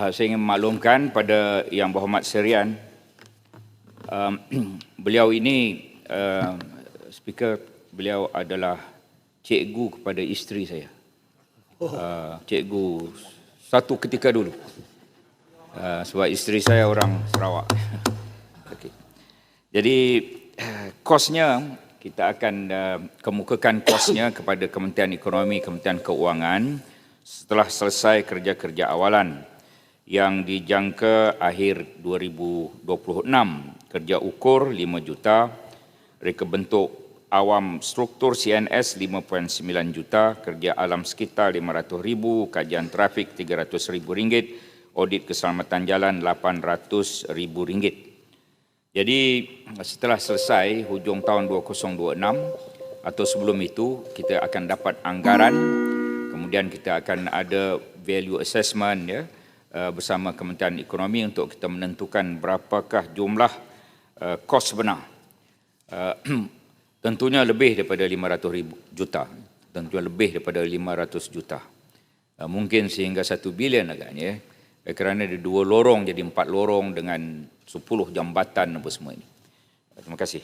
uh, saya ingin maklumkan pada Yang Berhormat Serian, um, beliau ini, uh, speaker, beliau adalah cikgu kepada isteri saya. Uh, cikgu satu ketika dulu. Uh, sebab isteri saya orang Sarawak. okay. Jadi kosnya kita akan uh, kemukakan kosnya kepada Kementerian Ekonomi, Kementerian Keuangan setelah selesai kerja-kerja awalan yang dijangka akhir 2026. Kerja ukur 5 juta, reka bentuk awam struktur CNS 5.9 juta, kerja alam sekitar 500 ribu, kajian trafik 300 ribu ringgit, audit keselamatan jalan 800 ribu ringgit. Jadi setelah selesai hujung tahun 2026 atau sebelum itu kita akan dapat anggaran kemudian kita akan ada value assessment ya bersama Kementerian Ekonomi untuk kita menentukan berapakah jumlah uh, kos sebenar. Uh, tentunya lebih daripada 500 ribu juta. Tentunya lebih daripada 500 juta. Mungkin sehingga 1 bilion agaknya. Kerana ada dua lorong jadi empat lorong dengan 10 jambatan apa semua ini. Terima kasih.